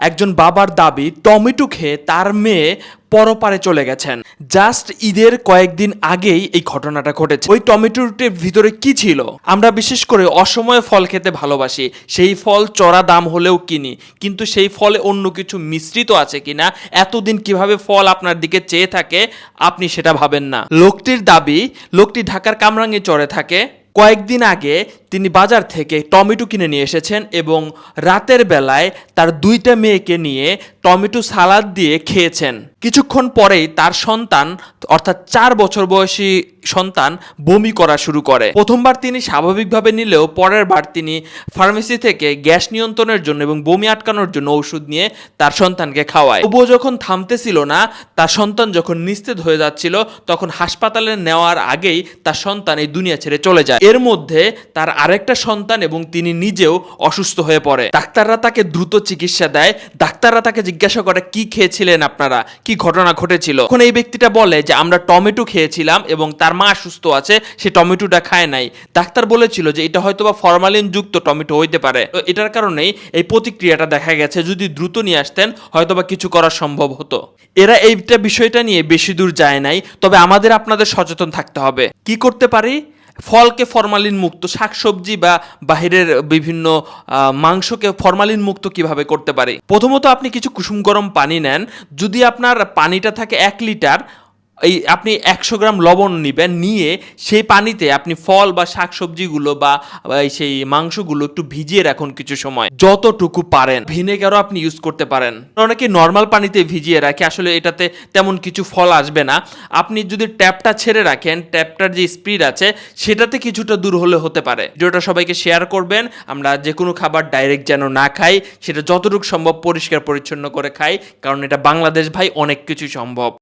একজন বাবার দাবি, টমেটো খেয়ে তার মেয়ে পরপারে চলে গেছেন। জাস্ট ঈদের কয়েকদিন আগেই এই ঘটনাটা ঘটেছে। ওই টমেটোটির ভিতরে কি ছিল? আমরা বিশেষ করে অসময়ে ফল খেতে ভালোবাসি। সেই ফল চড়া দাম হলেও কিনি। কিন্তু সেই ফলে অন্য কিছু মিশ্রিত আছে কিনা, এতদিন কীভাবে ফল আপনার দিকে চেয়ে থাকে, আপনি সেটা ভাবেন না। লোকটির দাবি, লোকটি ঢাকার কামরাঙ্গে চড়ে থাকে। কয়েকদিন আগে তিনি বাজার থেকে টমেটো কিনে নিয়ে এসেছেন এবং রাতের বেলায় তার দুইটা মেয়েকে নিয়ে টমেটো সালাদ দিয়ে খেয়েছেন। কিছুক্ষণ পরেই তার সন্তান, অর্থাৎ চার বছর বয়সী সন্তান, বমি করা শুরু করে। প্রথমবার তিনি স্বাভাবিকভাবে নিলেও পরের বার তিনি ফার্মেসি থেকে গ্যাস নিয়ন্ত্রণের জন্য এবং বমি আটকানোর জন্য ওষুধ নিয়ে তার সন্তানকে খাওয়ায়। তবুও যখন থামতেছিল না, তার সন্তান যখন নিস্তেজ হয়ে যাচ্ছিল, তখন হাসপাতালে নেওয়ার আগেই তার সন্তান এই দুনিয়া ছেড়ে চলে যায়। এর মধ্যে তার আরেকটা সন্তান এবং তিনি নিজেও অসুস্থ হয়ে পড়ে। ডাক্তাররা তাকে দ্রুত চিকিৎসা দেয়। ডাক্তাররা তাকে জিজ্ঞাসা করে, কি খেয়েছিলেন আপনারা? কি ঘটনা ঘটেছিল? তখন এই ব্যক্তিটা বলে যে, আমরা টমেটো খেয়েছিলাম এবং তার মা সুস্থ আছে, সে টমেটোটা খায় নাই। ডাক্তার বলেছিল যে, এটা হয়তোবা ফরমালিন যুক্ত টমেটো হইতে পারে। তো এটার কারণেই এই প্রতিক্রিয়াটা দেখা গেছে। যদি দ্রুত নিয়ে আসতেন, হয়তোবা কিছু করা সম্ভব হতো। এরা এইটা বিষয়টা নিয়ে বেশি দূর যায় নাই। তবে আমাদের আপনাদের সচেতন থাকতে হবে। কি করতে পারি? ফলকে ফরমালিন মুক্ত শাকসবজি বা বাহিরের বিভিন্ন মাংসকে ফরমালিন মুক্ত কীভাবে করতে পারি? প্রথমত আপনি কিছু কুসুম গরম পানি নেন। যদি আপনার পানিটা থাকে এক লিটার এই আপনি একশো গ্রাম লবণ নেবেন, নিয়ে সেই পানিতে আপনি ফল বা শাকসবজিগুলো বা সেই মাংসগুলো একটু ভিজিয়ে রাখুন কিছু সময়, যতটুকু পারেন। ভিনেগারও আপনি ইউজ করতে পারেন। অনেকে নর্মাল পানিতে ভিজিয়ে রাখে, আসলে এটাতে তেমন কিছু ফল আসবে না। আপনি যদি ট্যাপটা ছেড়ে রাখেন, ট্যাপটার যে স্পিড আছে, সেটাতে কিছুটা দূর হলে হতে পারে। ভিডিওটা সবাইকে শেয়ার করবেন, আমরা যে কোনো খাবার ডাইরেক্ট যেন না খাই, সেটা যতটুকু সম্ভব পরিষ্কার পরিচ্ছন্ন করে খাই, কারণ এটা বাংলাদেশ ভাই অনেক কিছু সম্ভব।